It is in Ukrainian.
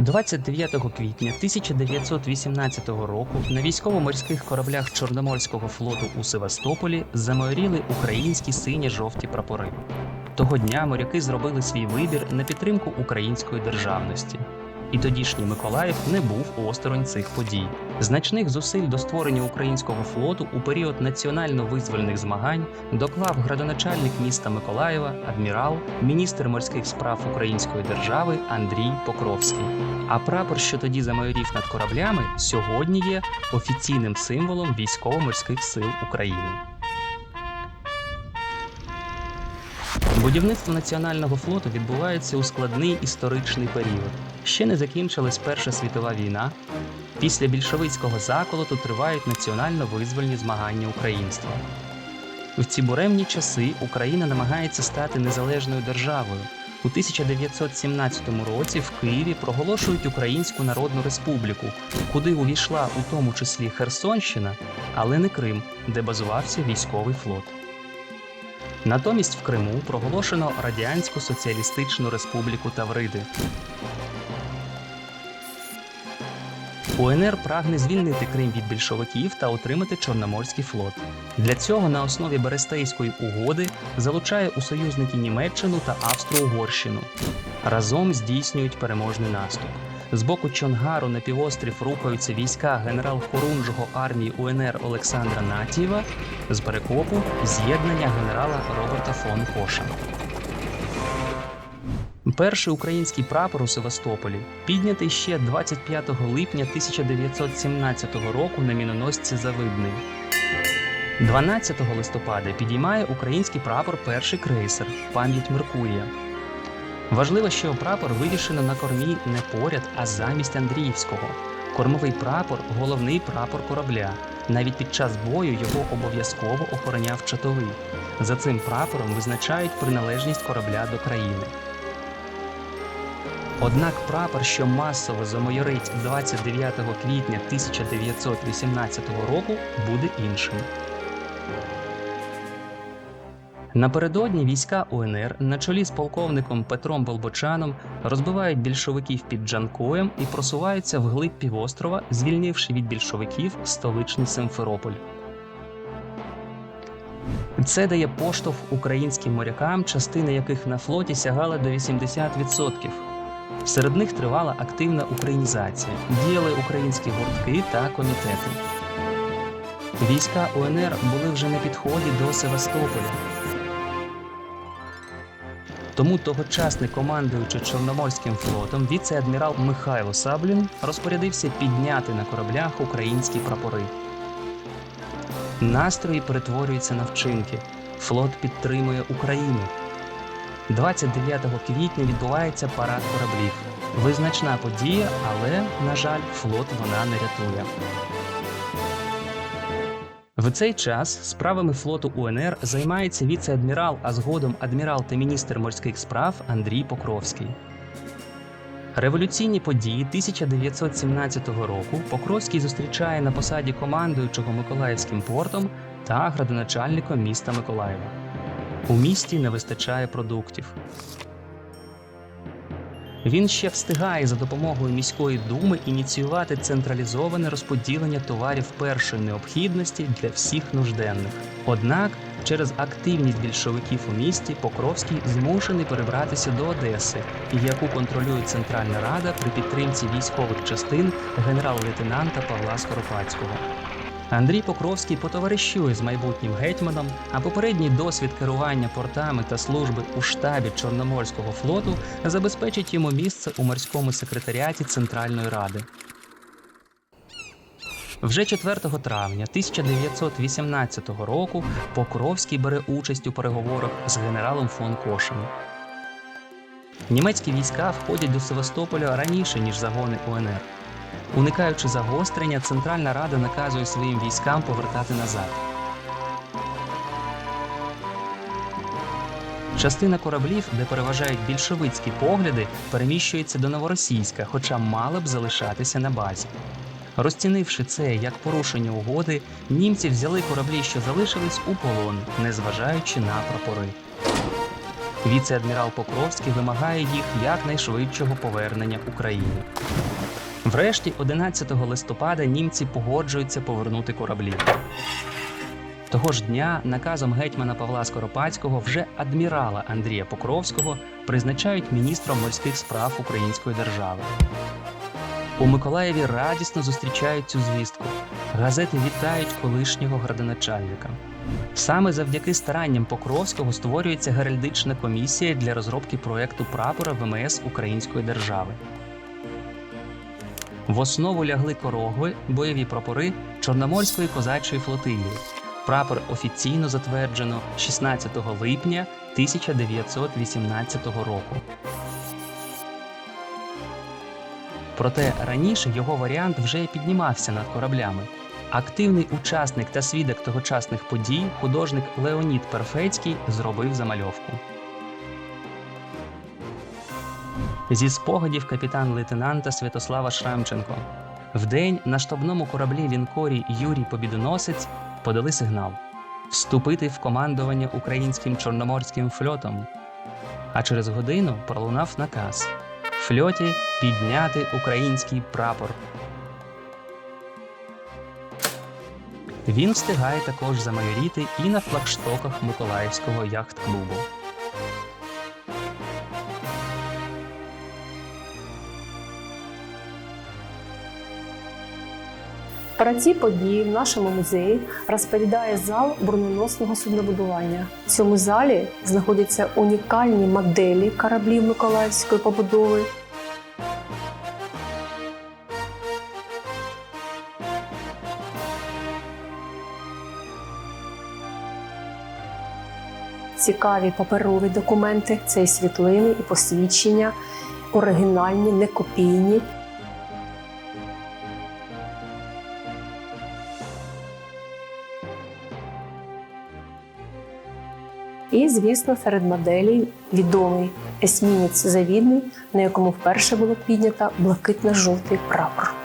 29 квітня 1918 року на військово-морських кораблях Чорноморського флоту у Севастополі замайоріли українські сині-жовті прапори. Того дня моряки зробили свій вибір на підтримку української державності. І тодішній Миколаїв не був осторонь цих подій. Значних зусиль до створення українського флоту у період національно-визвольних змагань доклав градоначальник міста Миколаєва, адмірал, міністр морських справ Української держави Андрій Покровський. А прапор, що тоді замайорів над кораблями, сьогодні є офіційним символом військово-морських сил України. Будівництво національного флоту відбувається у складний історичний період. Ще не закінчилась Перша світова війна. Після більшовицького заколоту тривають національно-визвольні змагання українства. В ці буремні часи Україна намагається стати незалежною державою. У 1917 році в Києві проголошують Українську Народну Республіку, куди увійшла у тому числі Херсонщина, але не Крим, де базувався військовий флот. Натомість в Криму проголошено Радянську Соціалістичну Республіку Тавриди. УНР прагне звільнити Крим від більшовиків та отримати Чорноморський флот. Для цього на основі Берестейської угоди залучає у союзники Німеччину та Австро-Угорщину. Разом здійснюють переможний наступ. З боку Чонгару на півострів рухаються війська генерал-хорунжого армії УНР Олександра Натієва, з Перекопу з'єднання генерала Роберта фон Коша. Перший український прапор у Севастополі піднятий ще 25 липня 1917 року на міноносці Завидний. 12 листопада підіймає український прапор перший крейсер пам'ять Меркурія. Важливо, що прапор вивішено на кормі не поряд, а замість Андріївського. Кормовий прапор головний прапор корабля. Навіть під час бою його обов'язково охороняв чатовий. За цим прапором визначають приналежність корабля до країни. Однак прапор, що масово замайорить 29 квітня 1918 року, буде іншим. Напередодні війська УНР на чолі з полковником Петром Болбочаном розбивають більшовиків під Джанкоєм і просуваються вглиб півострова, звільнивши від більшовиків столичний Симферополь. Це дає поштовх українським морякам, частина яких на флоті сягала до 80%. Серед них тривала активна українізація, діяли українські гуртки та комітети. Війська УНР були вже на підході до Севастополя. Тому тогочасний командуючий Чорноморським флотом віце-адмірал Михайло Саблін розпорядився підняти на кораблях українські прапори. Настрої перетворюються на вчинки. Флот підтримує Україну. 29 квітня відбувається парад кораблів. Визначна подія, але, на жаль, флот вона не рятує. В цей час справами флоту УНР займається віце-адмірал, а згодом адмірал та міністр морських справ Андрій Покровський. Революційні події 1917 року Покровський зустрічає на посаді командуючого Миколаївським портом та градоначальником міста Миколаєва. У місті не вистачає продуктів. Він ще встигає за допомогою міської думи ініціювати централізоване розподілення товарів першої необхідності для всіх нужденних. Однак, через активність більшовиків у місті Покровський змушений перебратися до Одеси, яку контролює Центральна Рада при підтримці військових частин генерал-лейтенанта Павла Скоропадського. Андрій Покровський потоваришує з майбутнім гетьманом, а попередній досвід керування портами та служби у штабі Чорноморського флоту забезпечить йому місце у морському секретаріаті Центральної Ради. Вже 4 травня 1918 року Покровський бере участь у переговорах з генералом фон Кошем. Німецькі війська входять до Севастополя раніше, ніж загони УНР. Уникаючи загострення, Центральна Рада наказує своїм військам повертати назад. Частина кораблів, де переважають більшовицькі погляди, переміщується до Новоросійська, хоча мала б залишатися на базі. Розцінивши це як порушення угоди, німці взяли кораблі, що залишились у полон, незважаючи на прапори. Віце-адмірал Покровський вимагає їх якнайшвидшого повернення Україні. Врешті, 11 листопада, німці погоджуються повернути кораблі. Того ж дня наказом гетьмана Павла Скоропадського вже адмірала Андрія Покровського призначають міністром морських справ Української держави. У Миколаєві радісно зустрічають цю звістку. Газети вітають колишнього градоначальника. Саме завдяки старанням Покровського створюється геральдична комісія для розробки проекту прапора ВМС Української держави. В основу лягли корогви, бойові прапори Чорноморської козачої флотилії. Прапор офіційно затверджено 16 липня 1918 року. Проте раніше його варіант вже піднімався над кораблями. Активний учасник та свідок тогочасних подій, художник Леонід Перфецький, зробив замальовку. Зі спогадів капітан-лейтенанта Святослава Шрамченко. Вдень на штабному кораблі лінкорі Юрій Побідоносець подали сигнал вступити в командування українським чорноморським флотом. А через годину пролунав наказ фльоті підняти український прапор. Він встигає також замайоріти і на флагштоках Миколаївського яхт-клубу. Про ці події в нашому музеї розповідає зал броненосного суднобудування. В цьому залі знаходяться унікальні моделі кораблів Миколаївської побудови. Цікаві паперові документи, це і світлини, і посвідчення, оригінальні, некопійні. І, звісно, серед моделей відомий есмінець завідний, на якому вперше було піднято блакитно-жовтий прапор.